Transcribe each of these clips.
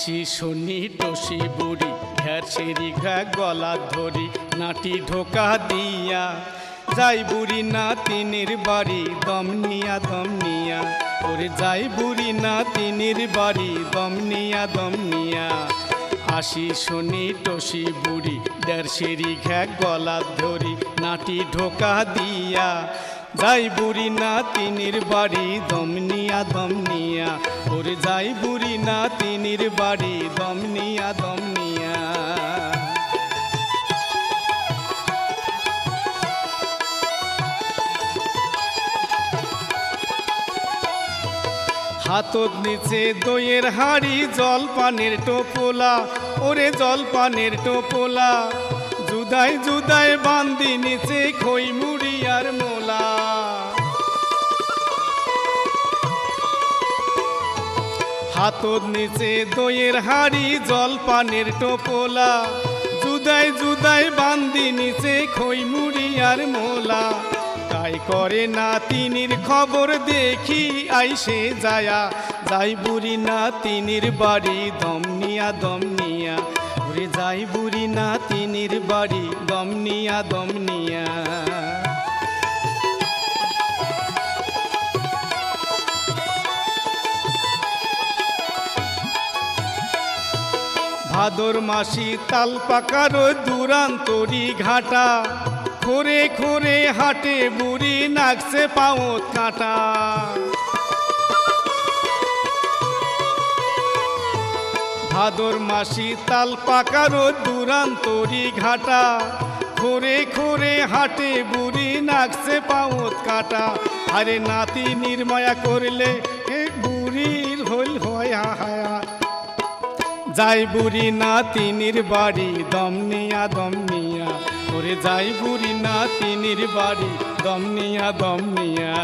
আসি শনি টসি বুড়ি ঘ্যার সেরি ঘা গলা ধরি, নাটি ঢোকা দিয়া। যাই বুড়ি না তিনের বাড়ি দমনিয়া দমনিয়া ওরে যাই বুড়ি না তিনের বাড়ি দমনিয়া দমনিয়া আসি শনি টসি বুড়ি দেড় সেরি ঘ্যা গলা ধরি, নাটি ঢোকা দিয়া। যাই বুড়ি না তিনির বাড়ি দমনিয়া দমনিয়া ওরে যাই বুড়ি না তিনের বাড়ি দমনিয়া দমনিয়া হাতত নিচে দইয়ের হাড়ি জল পানের টোপোলা। ওরে জল পানের টোপোলা। জুদাই জুদাই বান্দি নিচে খই, মুড়ি আর মোলা। হাতত নিচে দইয়ের হাড়ি, জল পানের টোপোলা। জুদাই জুদাই বান্দি নিচে খই মুড়ি আর মোলা। তাই করে না তিনির খবর দেখি আইসে যায়া। যাই বুড়ি না তিনির বাড়ি দমনিয়া দমনিয়া ওরে যাই বুড়ি না তিনির বাড়ি দমনিয়া দমনিয়া ভাদর মাসি তাল পাকার দুরান্তরি ঘাটা খোরে খোরে হাটে বুড়ি নাকছে পাওত কাটা। ভাদর মাসি তাল পাকার দুরান্তরি ঘাটা খোরে খোরে হাটে বুড়ি নাকছে পাওত কাটা। আরে নাতি নির্ময়া করলে বুড়ির হইল হয় হায়া। যাই বুড়ি না তিনির বাড়ি দমনিয়া দমনিয়া ওরে যাই বুড়ি না তিনির বাড়ি দমনিয়া দমনিয়া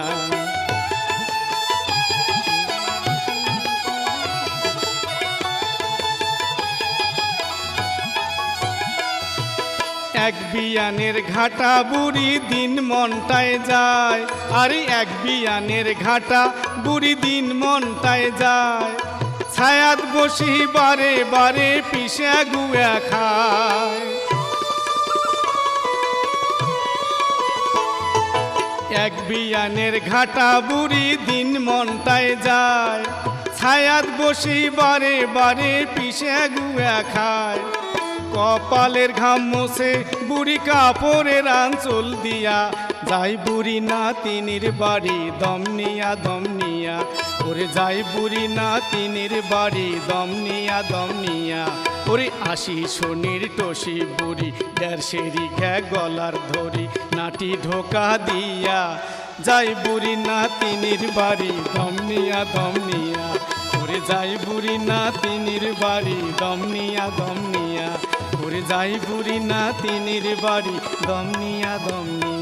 এক বিয়ানের ঘাটা বুড়ি দিন মনটায় যায়, আরে এক বিয়ানের ঘাটা বুড়ি দিন মনটায় যায়। ছায়াত বসি বারে বারে পিসা গুয়া খায়। এক বিয়ানের ঘাটা বুড়ি দিন মনটায় যায়। ছায়াত বসি বারে বারে পিসে গুয়া খায়। কপালের ঘাম মোছে বুড়ি কাপড়ের আঞ্চল দিয়া। যাই বুড়ি না তিনির বাড়ি দমনিয়া দমনিয়া ওরে যাই বুড়ি না তিনির বাড়ি দমনিয়া দমনিয়া ওরে আসি শনির টসি বুড়ি সেরি ঘ্যা গলার ধরি, নাটি ঢোকা দিয়া। যাই বুড়ি না তিনির বাড়ি দমনিয়া দমনিয়া ওরে যাই বুড়ি না তিনির বাড়ি দমনিয়া দমনিয়া ওরে যাই বুড়ি না তিনির বাড়ি দমনিয়া দমনিয়া